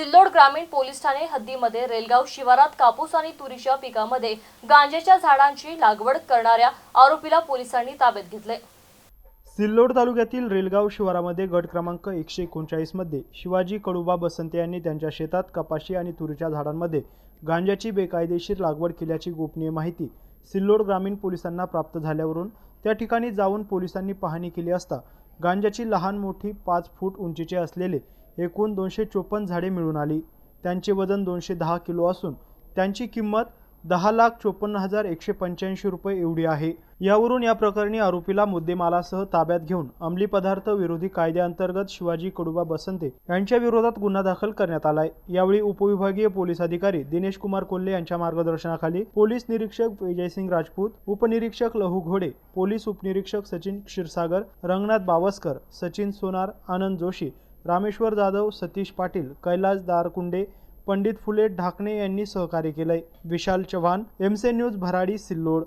सिल्लोड ग्रामीण पोलीस ठाणे हद्दीमध्ये रेलगाव शिवारात कापूस आणि तुरीच्या पिकामध्ये गांजेच्या झाडांची लागवड करणाऱ्या आरोपीला पोलिसांनी ताब्यात घेतले सिल्लोड तालुक्यातील रेलगाव शिवारामध्ये गट क्रमांक एकशे एकोणचाळीसमध्ये शिवाजी कडुबा बसंते यांनी त्यांच्या शेतात कपाशी आणि तुरीच्या झाडांमध्ये गांजाची बेकायदेशीर लागवड केल्याची गोपनीय माहिती सिल्लोड ग्रामीण पोलिसांना प्राप्त झाल्यावरून त्या ठिकाणी जाऊन पोलिसांनी पाहणी केली असता गांजाची लहान मोठी पाच फूट उंचीचे असलेले एकूण दोनशे चोपन्न झाडे मिळून आली. त्यांचे वजन दोनशे दहा किलो असून त्यांची किंमत दहा लाख चोपन्न हजार एकशे पंच्याऐंशी रुपये एवढी आहे. यावरून या प्रकरणी आरोपीला मुद्देमालासह ताब्यात घेऊन अंमली पदार्थ विरोधी कायद्याअंतर्गत शिवाजी कडुबा बसंते यांच्या विरोधात गुन्हा दाखल करण्यात आलाय. यावेळी उपविभागीय पोलीस अधिकारी दिनेश कुमार कोल्हे यांच्या मार्गदर्शनाखाली पोलीस निरीक्षक विजयसिंग राजपूत उपनिरीक्षक लहू घोडे पोलीस उपनिरीक्षक सचिन क्षीरसागर रंगनाथ बावस्कर सचिन सोनार आनंद जोशी रामेश्वर जाधव सतीश पाटील कैलास दारकुंडे पंडित फुले ढाकणे यांनी सहकार्य केलंय. विशाल चव्हाण एमसे न्यूज भराडी सिल्लोड.